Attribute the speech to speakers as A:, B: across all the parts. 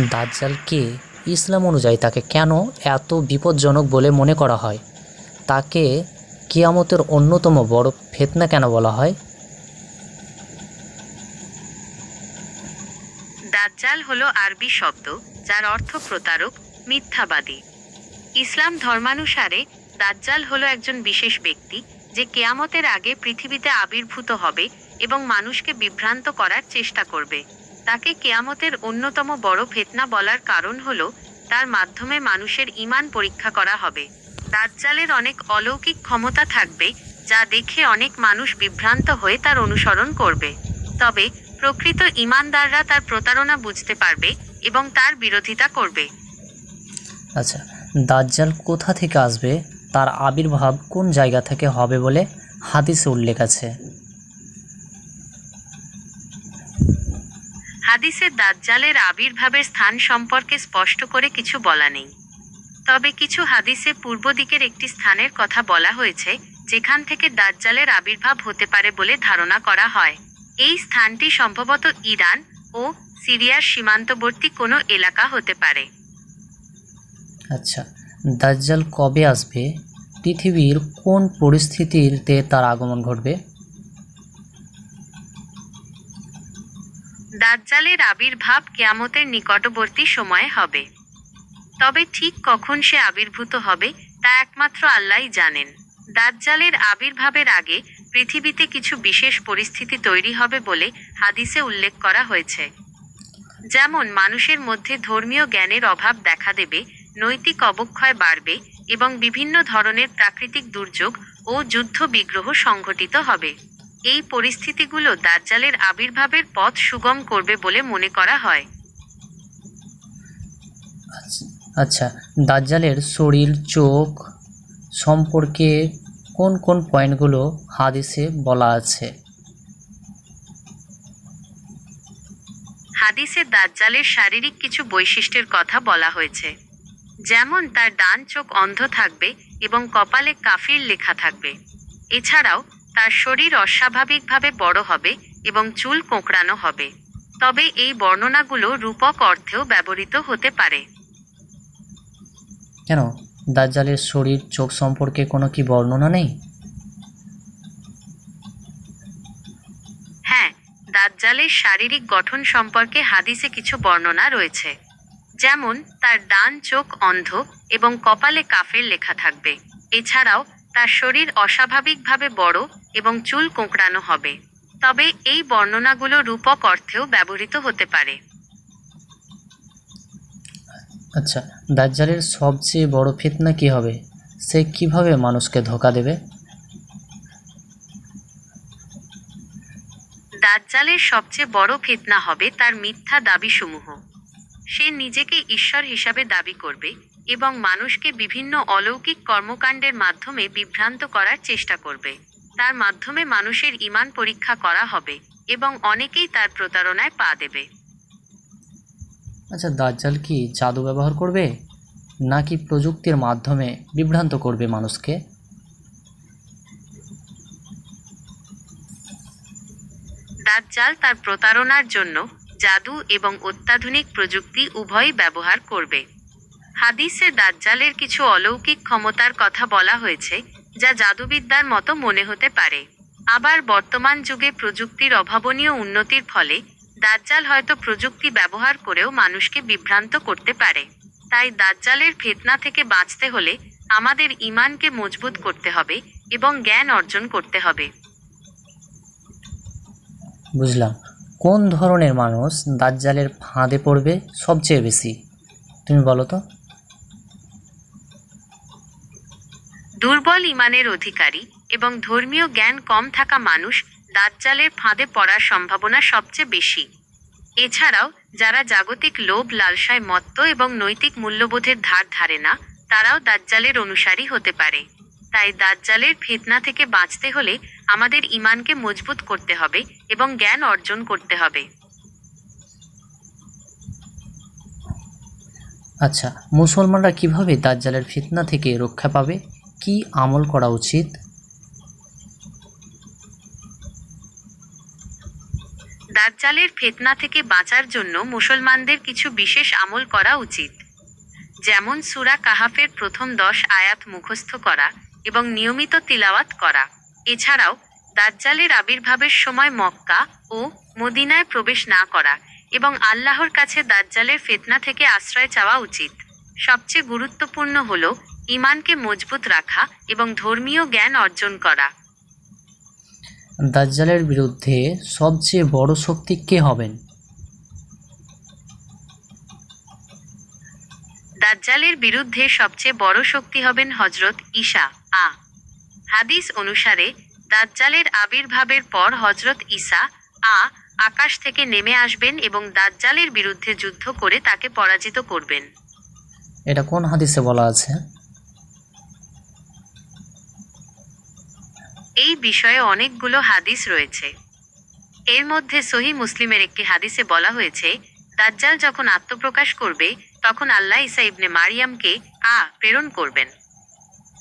A: দাজ্জালকে ইসলাম অনুযায়ী তাকে কেন এত বিপজ্জনক বলে মনে করা হয়? তাকে কিয়ামতের অন্যতম বড় ফেতনা কেন বলা হয়?
B: দাজ্জাল হলো আরবি শব্দ, যার অর্থ প্রতারক, মিথ্যাবাদী। ইসলাম ধর্মানুসারে দাজ্জাল হলো একজন বিশেষ ব্যক্তি যে কেয়ামতের আগে পৃথিবীতে আবির্ভূত হবে এবং মানুষকে বিভ্রান্ত করার চেষ্টা করবে। তাকে কেয়ামতের অন্যতম বড় ফেতনা বলার কারণ হল, তার মাধ্যমে মানুষের ইমান পরীক্ষা করা হবে। দাজ্জালের অনেক অলৌকিক ক্ষমতা থাকবে, যা দেখে অনেক মানুষ বিভ্রান্ত হয়ে তার অনুসরণ করবে। তবে প্রকৃত ঈমানদাররা তার প্রতারণা বুঝতে পারবে এবং তার বিরোধিতা করবে।
A: আচ্ছা দাজ্জাল কোথা থেকে আসবে? তার আবির্ভাব কোন জায়গা থেকে হবে বলে হাদিসে উল্লেখ আছে।
B: হাদিসে দাজ্জালের আবির্ভাবের স্থান সম্পর্কে স্পষ্ট করে কিছু বলা নেই। তবে কিছু হাদিসে পূর্ব দিকের একটি স্থানের কথা বলা হয়েছে, যেখান থেকে দাজ্জালের আবির্ভাব হতে পারে বলে ধারণা করা হয়। এই স্থানটি সম্ভবত ইরান ও সিরিয়ার সীমান্তবর্তী কোনো এলাকা হতে পারে।
A: আচ্ছা দাজ্জাল কবে আসবে? পৃথিবীর কোন পরিস্থিতিতে তার আগমন ঘটবে?
B: দাজ্জালের আবির্ভাব কেয়ামতের নিকটবর্তী সময়ে হবে। তবে ঠিক কখন সে আবির্ভূত হবে, তা একমাত্র আল্লাহই জানেন। দাজ্জালের আবির্ভাবের আগে পৃথিবীতে কিছু বিশেষ পরিস্থিতি তৈরি হবে বলে হাদিসে উল্লেখ করা হয়েছে। যেমন, মানুষের মধ্যে ধর্মীয় জ্ঞানের অভাব দেখা দেবে, নৈতিক অবক্ষয় বাড়বে এবং বিভিন্ন ধরনের প্রাকৃতিক দুর্যোগ ও যুদ্ধ বিগ্রহ সংঘটিত হবে। এই পরিস্থিতিগুলো দাজ্জালের আবির্ভাবের পথ সুগম করবে বলে মনে করা হয়।
A: আচ্ছা- দাজ্জালের শরীর চোখ সম্পর্কে কোন কোন পয়েন্টগুলো হাদিসে বলা আছে?
B: হাদিসে দাজ্জালের শারীরিক কিছু বৈশিষ্ট্যের কথা বলা হয়েছে। যেমন তার ডান চোখ অন্ধ থাকবে এবং কপালে কাফির লেখা থাকবে। এছাড়াও তার শরীর অস্বাভাবিকভাবে বড় হবে এবং চুল কোঁকড়ানো হবে। তবে এই বর্ণনাগুলো রূপক অর্থেও ব্যবহৃত হতে পারে।
A: কেন? দাজ্জালের শরীর চোখ সম্পর্কে কোনো কি বর্ণনা নেই?
B: হ্যাঁ দাজ্জালের শারীরিক গঠন সম্পর্কে হাদিসে কিছু বর্ণনা রয়েছে। যেমন তার ডান চোখ অন্ধ এবং কপালে কাফের লেখা থাকবে। এছাড়াও তার শরীর অস্বাভাবিকভাবে বড় এবং চুল কোঁকড়ানো হবে। তবে এই বর্ণনাগুলো রূপক অর্থেও ব্যবহৃত হতে পারে।
A: আচ্ছা দাজ্জালের সবচেয়ে বড় ফিতনা কি হবে? সে কীভাবে মানুষকে ধোকা দেবে?
B: দাজ্জালের সবচেয়ে বড় ফিতনা হবে তার মিথ্যা দাবিসমূহ। সে নিজেকে ঈশ্বর হিসাবে দাবি করবে এবং মানুষকে বিভিন্ন অলৌকিক কর্মকাণ্ডের মাধ্যমে বিভ্রান্ত করার চেষ্টা করবে। তার মাধ্যমে মানুষের ইমান পরীক্ষা করা হবে এবং অনেকেই তার প্রতারণায় পা দেবে।
A: আচ্ছা দাজ্জাল কি জাদু ব্যবহার করবে? নাকি প্রযুক্তির মাধ্যমে বিভ্রান্ত করবে মানুষকে?
B: দাজ্জাল তার প্রতারণার জন্য জাদু এবং অত্যাধুনিক প্রযুক্তি উভয়ই ব্যবহার করবে। হাদিসে দাজ্জালের কিছু অলৌকিক ক্ষমতার কথা বলা হয়েছে, যা জাদুবিদ্যার মতো মনে হতে পারে। আবার বর্তমান যুগে প্রযুক্তির অভাবনীয় উন্নতির ফলে দাজ্জাল হয়তো প্রযুক্তি ব্যবহার করেও মানুষকে বিভ্রান্ত করতে পারে। তাই দাজ্জালের ফেতনা থেকে বাঁচতে হলে আমাদের ঈমানকে মজবুত করতে হবে এবং জ্ঞান অর্জন করতে হবে।
A: বুঝলাম। কোন ধরনের মানুষ দাজ্জালের ফাঁদে পড়বে সবচেয়ে বেশি? তুমি বলো তো।
B: ইমানের অধিকারী এবং ধর্মীয় জ্ঞান কম থাকা মানুষ দাজ্জালের ফাঁদে পড়ার সম্ভাবনা সবচেয়ে বেশি। এছাড়াও, যারা জাগতিক লোভ, লালসায় মত্ত এবং নৈতিক মূল্যবোধের ধার ধারে না, তারাও দাজ্জালের অনুসারী হতে পারে। তাই দাজ্জালের ফেতনা থেকে বাঁচতে হলে আমাদের ইমানকে মজবুত করতে হবে এবং জ্ঞান অর্জন করতে হবে।
A: আচ্ছা মুসলমানরা কীভাবে দাজ্জালের ফিতনা থেকে রক্ষা পাবে? কি আমল করা উচিত?
B: দাজ্জালের ফেতনা থেকে বাঁচার জন্য মুসলমানদের কিছু বিশেষ আমল করা উচিত। যেমন সুরা কাহাফের প্রথম দশ আয়াত মুখস্থ করা এবং নিয়মিত তিলাওয়াত করা। এছাড়াও দাজ্জালের আবির্ভাবের সময় মক্কা ও মদিনায় প্রবেশ না করা এবং আল্লাহর কাছে দাজ্জালের ফেতনা থেকে আশ্রয় চাওয়া উচিত। সবচেয়ে গুরুত্বপূর্ণ হল ইমানকে মজবুত রাখা এবং ধর্মীয় জ্ঞান অর্জন করা।
A: দাজ্জালের বিরুদ্ধে সবচেয়ে বড় শক্তি কে হবেন?
B: দাজ্জালের বিরুদ্ধে সবচেয়ে বড় শক্তি হবেন হজরত ঈশা আ। হাদিস অনুসারে দাজ্জালের আবির্ভাবের পর হজরত ঈসা আ আকাশ থেকে নেমে আসবেন এবং দাজ্জালের বিরুদ্ধে যুদ্ধ করে তাকে পরাজিত করবেন।
A: এটা কোন হাদিসে বলা আছে?
B: এই বিষয়ে অনেকগুলো হাদিস রয়েছে। এর মধ্যে সহি মুসলিমের একটি হাদিসে বলা হয়েছে, দাজ্জাল যখন আত্মপ্রকাশ করবে, তখন আল্লাহ ইসা ইবনে মারিয়ামকে আ প্রেরণ করবেন।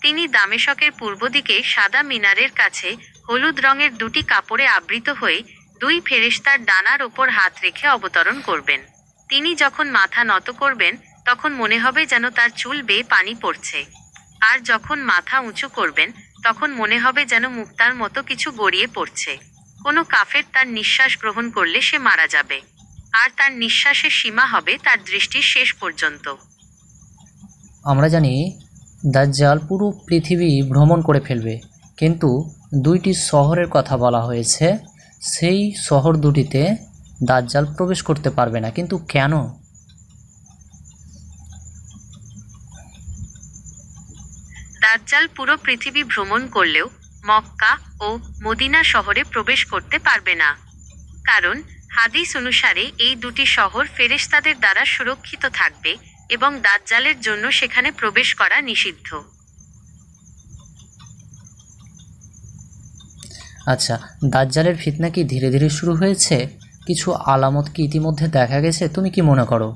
B: তিনি দামেশকের পূর্ব দিকে সাদা মিনারের কাছে হলুদ রঙের দুটি কাপড়ে আবৃত হয়ে দুই ফেরেশতার ডানার ওপর হাত রেখে অবতরণ করবেন। তিনি যখন মাথা নত করবেন, তখন মনে হবে যেন তার চুল বেয়ে পানি পড়ছে। আর যখন মাথা উঁচু করবেন তখন মনে হবে যেন মুক্তার মতো কিছু গড়িয়ে পড়ছে। কোনো কাফের তার নিঃশ্বাস গ্রহণ করলে সে মারা যাবে। আর তার নিঃশ্বাসের সীমা হবে তার দৃষ্টির শেষ পর্যন্ত।
A: আমরা জানি দাজ্জাল পুরো পৃথিবী ভ্রমণ করে ফেলবে, কিন্তু দুইটি শহরের কথা বলা হয়েছে। সেই শহর দুটিতে দাজ্জাল প্রবেশ করতে পারবে না, কিন্তু কেন?
B: দাজ্জাল পুরো পৃথিবী ভ্রমণ করলেও মক্কা ও মদিনা শহরে প্রবেশ করতে পারবে না। কারণ হাদিস অনুসারে এই দুটি শহর ফেরেশতাদের দ্বারা সুরক্ষিত থাকবে এবং দাজ্জালের জন্য সেখানে প্রবেশ করা নিষিদ্ধ।
A: আচ্ছা দাজ্জালের ফিতনা কি ধীরে ধীরে শুরু হয়েছে? কিছু আলামত কি ইতিমধ্যে দেখা গেছে? তুমি কি মনে করো?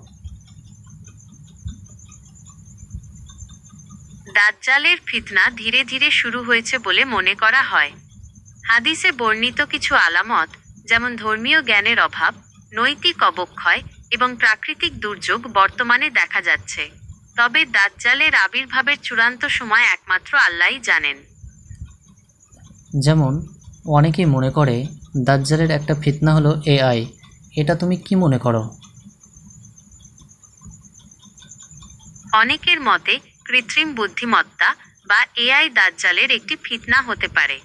B: দাজ্জালের ফিতনা ধীরে ধীরে শুরু হয়েছে বলে মনে করা হয়। হাদিসে বর্ণিত কিছু আলামত যেমন ধর্মীয় জ্ঞানের অভাব নৈতিক অবক্ষয় এবং প্রাকৃতিক দুর্যোগ বর্তমানে দেখা যাচ্ছে। তবে দাজ্জালের আবির্ভাবের চূড়ান্ত সময় একমাত্র আল্লাহই জানেন।
A: যেমন অনেকে মনে করে দাজ্জালের একটা ফিতনা হলো এআই। এটা তুমি কি মনে করো?
B: অনেকের মতে কৃত্রিম বুদ্ধিমত্তা বা এআই দাজ্জালের একটি ফিতনা হতে পারে।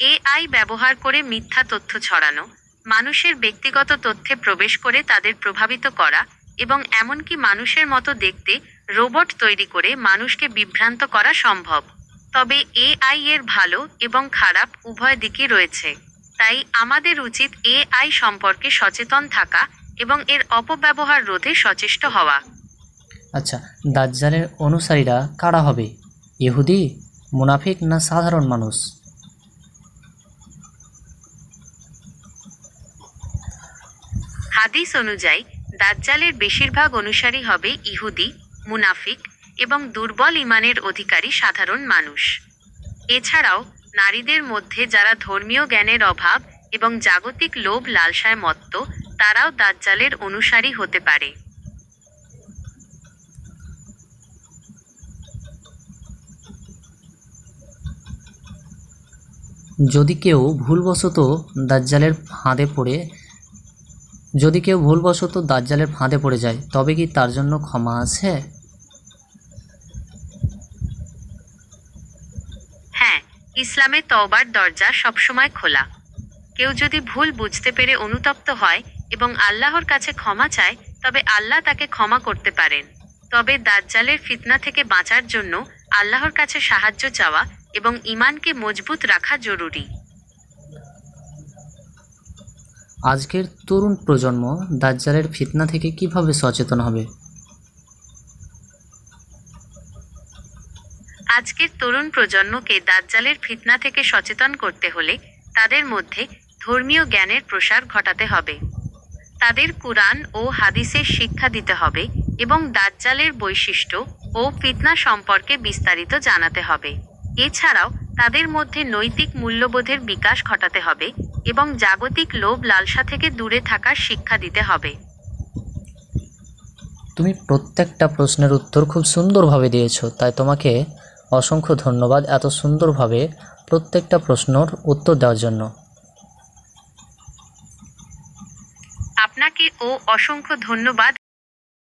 B: এআই ব্যবহার করে মিথ্যা তথ্য ছড়ানো, মানুষের ব্যক্তিগত তথ্যে প্রবেশ করে তাদের প্রভাবিত করা এবং এমনকি মানুষের মতো দেখতে রোবট তৈরি করে মানুষকে বিভ্রান্ত করা সম্ভব। তবে এআই এর ভালো এবং খারাপ উভয় দিকই রয়েছে। তাই আমাদের উচিত এআই সম্পর্কে সচেতন থাকা এবং এর অপব্যবহার রোধে সচেষ্ট হওয়া।
A: আচ্ছা দাজ্জালের অনুসারীরা কারা হবে? ইহুদি, মুনাফিক না সাধারণ মানুষ?
B: হাদিস অনুযায়ী, দাজ্জালের বেশিরভাগ অনুসারী হবে ইহুদি, মুনাফিক এবং দুর্বল ইমানের অধিকারী সাধারণ মানুষ। এছাড়াও, নারীদের মধ্যে যারা ধর্মীয় জ্ঞানের অভাব এবং জাগতিক লোভ লালসায় মত্ত, তারাও দাজ্জালের অনুসারী হতে পারে।
A: যদি কেউ ভুলবশত দাজ্জালের ফাঁদে পড়ে, যদি কেউ ভুলবশত দাজ্জালের ফাঁদে পড়ে যায়, তবে কি তার জন্য ক্ষমা আছে?
B: হ্যাঁ ইসলামে তওবার দরজা সবসময় খোলা। কেউ যদি ভুল বুঝতে পেরে অনুতপ্ত হয় এবং আল্লাহর কাছে ক্ষমা চায়, তবে আল্লাহ তাকে ক্ষমা করতে পারেন। তবে দাজ্জালের ফিতনা থেকে বাঁচার জন্য আল্লাহর কাছে সাহায্য চাওয়া এবং ইমানকে মজবুত রাখা জরুরি।
A: আজকের তরুণ প্রজন্ম দাজ্জালের ফিতনা থেকে কীভাবে সচেতন হবে?
B: আজকের তরুণ প্রজন্মকে দাজ্জালের ফিতনা থেকে সচেতন করতে হলে তাদের মধ্যে ধর্মীয় জ্ঞানের প্রসার ঘটাতে হবে। তাদের কুরআন ও হাদিসের শিক্ষা দিতে হবে এবং দাজ্জালের বৈশিষ্ট্য ও ফিতনা সম্পর্কে বিস্তারিত জানাতে হবে। এছাড়াও তাদের মধ্যে নৈতিক মূল্যবোধের বিকাশ ঘটাতে হবে এবং জাগতিক লোভ লালসা থেকে দূরে থাকার শিক্ষা দিতে হবে।
A: তুমি প্রত্যেকটা প্রশ্নের উত্তর খুব সুন্দরভাবে দিয়েছ তাই তোমাকে অসংখ্য ধন্যবাদ এত সুন্দরভাবে প্রত্যেকটা প্রশ্নর উত্তর দেওয়ার জন্য।
B: আপনাকে ও অসংখ্য ধন্যবাদ